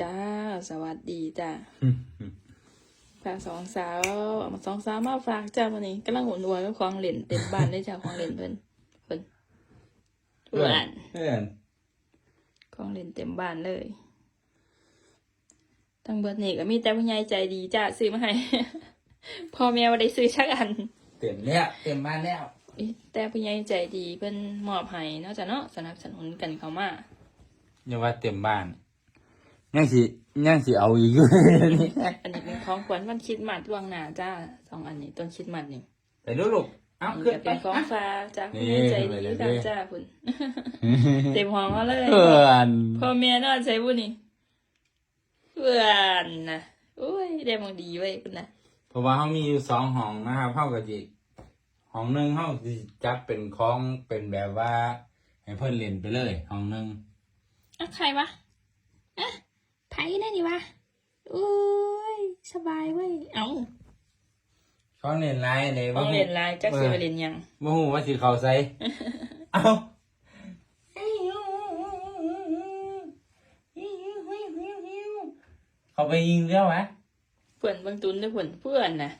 จ้า สวัสดีจ้าฝากสองสาวเอามาสองสาวมาฝากจ้าวันนี้กำลังหุ่นวัวกับของเล่นเต็มบ้านเลยจ้าของเล่นเพิ่นเพิ่นเพื่อนเพื่อนของเล่นเต็มบ้านเลยทั้งเบิดนี่ก็มีแต่ผู้ใหญ่ใจดีจ้าซื้อมาให้พ่อแม่ว่าได้ซื้อชักอัน เต็มแล้วเต็มบ้านแล้วอิแต่ผู้ใหญ่ใจดีเพิ่นมอบให้เนาะจ้ะเนาะสนับสนุนกันเข้ามาอย่าว่าเต็มบ้าน ยังสิยังสิเอาอีกอยู่ นี่อันนี้เป็นของขวัญวันคริดมัดล่วงหน้าจ้าสองอันนี้ต้นคริดมัดนี่ไปดูลูกเอาอันนี้ขึ้นก็ไปเป็นของอะฝากจากผู้นี่ใหญ่ใจไปดีเลยจ้าเด้จ้าคุณเต็มห้องมาเลย เพื่อนพ่อแม่นอนใช้บุนี่เพื่อนนะอุ้ยได้มองดีไว้ยคุณนะเพราะว่าเขามีอยู่สองห้องนะครับเท่ากับจีห้องหนึ่งเขาสิจัดเป็นของเป็นแบบว่า ให้เพื่อนเล่นไปเลยห้องหนึ่งอะใครวะอะ ไผนั่นนี่วะอุ้ยสบายเว้ยเอ้าเขาเล่นไรเลยต้องเรียนไลน์จักสิมาเรียนหยังบ่ฮู้ว่าสิเข้าใส่เอาเขาไปยิงแล้ววะเพื่อนเบางตุนด้วยเพื่อนเพื่อนนะ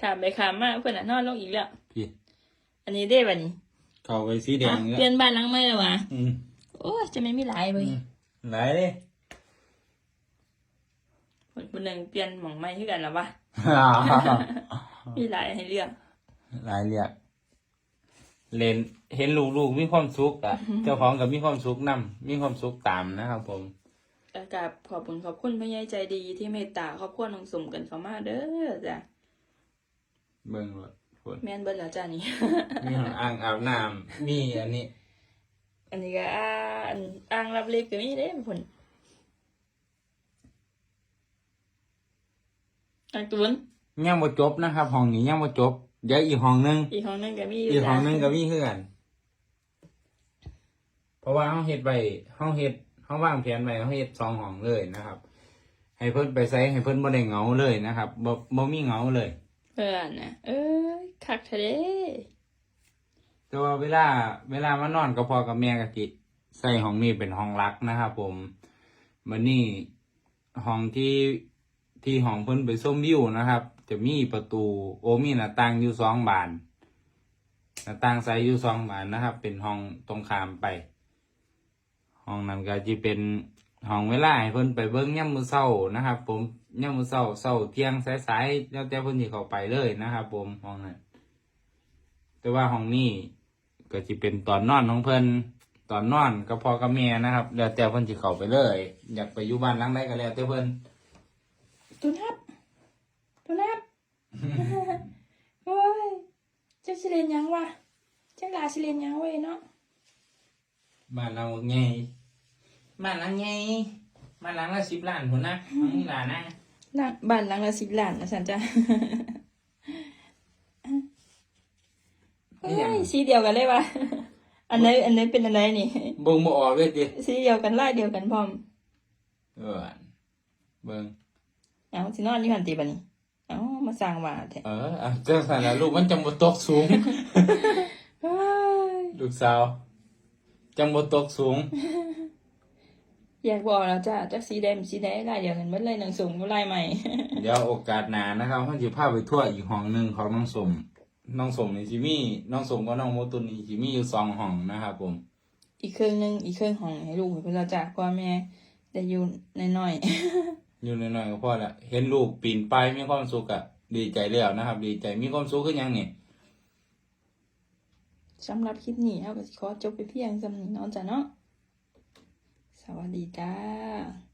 ขามไปขามมาเพื่อนน่ะนอนลงอีกแล้ว พี่อันนี้ได้บัดนี้เข้าไปสีแดอะงเปลี่ยนบ้านหลังใหม่แล้ววะอืมโอ้ยจะไม่มีหลายเว้ย ไหนดิ คนคนหนึ่งเปลี่ยนหม่องใหม่ที่กันแล้ววะ มีหลายให้เลือกหลายเรียกเล่นเห็นลูกๆมีความสุขอะ เจ้าของกับมีความสุขนํมีความสุขตามนะครับ ผมแล้วกับขอบคุณขอบคุณพระยายใจดีที่เมตตาครอบครัวน้องสมกันเข้ามาเด้อจ้ะเบิ่งรถฝนแม่นเบิ้ลแล้วจ้านี่ มีห้องอ่างอาบน้ำมีอันนี้ อันนี้ก็อ่างอ่างรับเล็บก็มีเด้ผล อ่างตุนยังบ่จบนะครับห้องนี้ยังบ่จบ เดี๋ยวอีกห้องหนึงอีกห้องหนึงก็มีอีกห้องหนึงก็จ้ะมีคือกัน เพราะว่าเฮาเฮ็ดไว้เฮาเฮ็ดเฮาวางแผนไว้เฮาเฮ็ดสองห้องเลยนะครับ ให้เพิ่นไปใส่ให้เพิ่นบ่ได้เหงาเลยนะครับบ่บ่มีเหงาเลยเพื่อนนะเอ้ยคักทะเลแต่ว่าเวลา เวลามานอนกับพ่อกับแม่ก็สิใส่ห้องนี้เป็นห้องรักนะครับผมมื้อนี้ห้องที่ ที่ห้องเพิ่นไปชมวิวนะครับ จะมีประตูโอมีหน้าต่างอยู่สองบานหน้าต่างใสอยู่สองบานนะครับ เป็นห้องตรงข้ามไป ห้องนั้นก็จะเป็นห้องเวลาให้เพิ่นไปเบิ่งย่ำมือเศร้านะครับ ผมย่ำมือเศร้าเศร้าเที่ยงสายๆแล้วแต่เพิ่นสิเข้าไปเลยนะครับ ผมห้องนั้นแต่ว่าห้องนี้ก็จะเป็นตอนนอนของเพิ่นตอนนอนกับพ่อกับแม่นะครับ แล้วแต่เพิ่นสิเข้าไปเลย อยากไปอยู่บ้านหลังใดก็แล้วแต่เพิ่น ตุนับตุนับโอ้ยเจ้าสิเรียนหยังวะเจ้าลาสิเรียนหยังเว้ยเนาะบ้านเราไงบ้านหลังไงบ้านหลังละสิบล้านพุ่นนะน้องนี่ล่ะนะหลังบ้านหลังละสิบล้านนะสันจ้ะเฮ้ยสีเดียวกันเลยวะอันไหนอันไหนเป็นอันไหนนี่เบิ่งบ่ออกเลยติสีเดียวกันลายเดียวกันพร้อมเออเบิ่ง เอาสินอนอยู่หันตีบันนี้เอามาสร้างว่าแท้เอออะเจ้าสารลูกมันจังบ่ตกสูง เฮ้ยลูกสาว จังบ่ตกสูง อยากบอกแล้วจ้ะจักสีแดงสีแดงลายเดียวกันหมดเลยหนังสูงก็ลายใหม่ เดี๋ยวโอกาสหน้านะครับเฮาสิพาไปทั่วอีกห้องหนึงของน้องสม น้องสมนี่สิมีน้องสมกับน้องโมตุนนี่สิมีอยู่สองห้องนะครับผม อีกเครื่องหนึงอีกเครื่องของให้ลูกให้เพื่อนเราจ้ะพ่อแม่ได้อยู่น้อยๆ อยู่น้อยๆก็พอละเห็นลูกปีนไปมีความสุขอะดีใจแล้วนะครับ ดีใจมีความสุขขึ้นยังนี่สำหรับคลิปนี้เราก็สิขอจบไปเพียงสำนี้นอนจ้ะเนาะสวัสดีจ้า